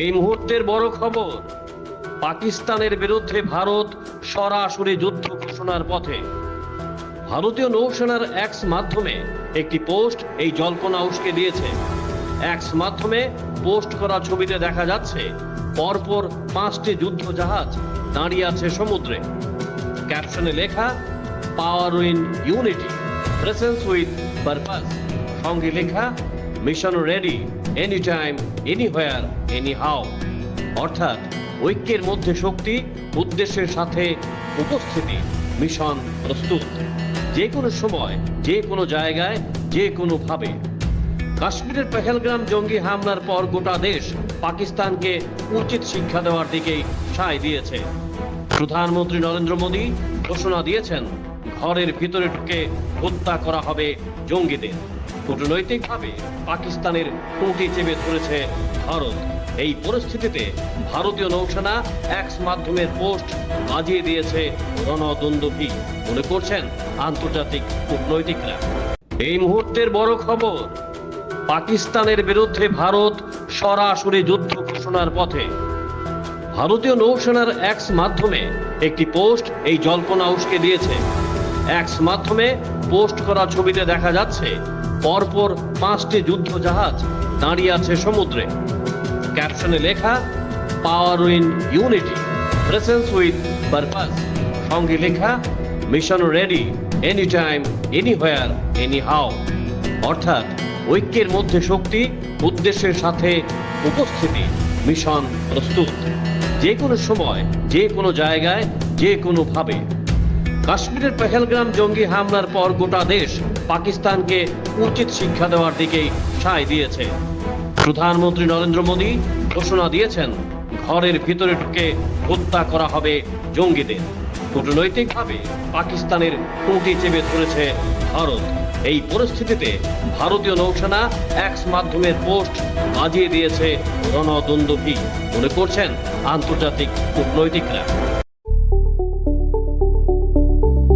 এই মুহূর্তের বড় খবর, পাকিস্তানের বিরুদ্ধে ভারত সরাসরি যুদ্ধ ঘোষণার পথে। ভারতীয় নৌসেনার এক্স মাধ্যমে একটি পোস্ট এই জল্পনা উস্কে দিয়েছে। এক্স মাধ্যমে পোস্ট করা ছবিতে দেখা যাচ্ছে, পরপর পাঁচটি যুদ্ধ জাহাজ দাঁড়িয়ে আছে সমুদ্রে। ক্যাপশনে লেখা power win unity presence with purpose সঙ্গে লেখা mission ready anytime anywhere anyhow অর্থাৎ ঐক্যের মধ্যে শক্তি, উদ্দেশ্যের সাথে উপস্থিতি, মিশন প্রস্তুত। যে কোনো সময়, যে কোনো জায়গায়, যে কোনোভাবে কাশ্মীরের পেহেলগ্রাম জঙ্গি হামলার পর গোটা দেশ পাকিস্তানকে উচিত শিক্ষা দেওয়ার দিকেই সায় দিয়েছে। প্রধানমন্ত্রী নরেন্দ্র মোদী ঘোষণা দিয়েছেন, ঘরের ভিতরে ঢুকে হত্যা করা হবে জঙ্গিদের। কূটনৈতিকভাবে পাকিস্তানের টুটি চেপে ধরেছে ভারত এই পরিস্থিতিতে ভারতীয় নৌসেনা এক্স মাধ্যমের পোস্ট বাজিয়ে দিয়েছে রণদন্দভী মনে করছেন আন্তর্জাতিক কূটনৈতিকরা এই মুহূর্তের বড় খবর পাকিস্তানের বিরুদ্ধে ভারত সরাসরি যুদ্ধ ঘোষণার পথে ভারতীয় নৌসেনার এক্স মাধ্যমে একটি পোস্ট এই জল্পনা উস্কে দিয়েছে এক্স মাধ্যমে পোস্ট করা ছবিতে দেখা যাচ্ছে পরপর পাঁচটি যুদ্ধ জাহাজ দাঁড়িয়ে আছে সমুদ্রে। ক্যাপশনে লেখা power win unity presence with purpose সঙ্গে লেখা mission ready anytime anywhere anyhow অর্থাৎ, ঐক্যের মধ্যে শক্তি, উদ্দেশ্যের সাথে উপস্থিতি মিশন প্রস্তুত। যে কোনো সময়, যে কোনো জায়গায়, যে কোনোভাবে কাশ্মীরের পেহেলগ্রাম জঙ্গি হামলার পর গোটা দেশ পাকিস্তানকে উচিত শিক্ষা দেওয়ার দিকেই সায় দিয়েছে। প্রধানমন্ত্রী নরেন্দ্র মোদী ঘোষণা দিয়েছেন, ঘরের ভিতরে ঢুকে হত্যা করা হবে জঙ্গিদের। কূটনৈতিকভাবে পাকিস্তানের টুটি চেপে ধরেছে ভারত। এই পরিস্থিতিতে ভারতীয় নৌসেনা এক্স মাধ্যমের পোস্ট বাজিয়ে দিয়েছে রণদন্দভী মনে করছেন আন্তর্জাতিক কূটনৈতিকরা।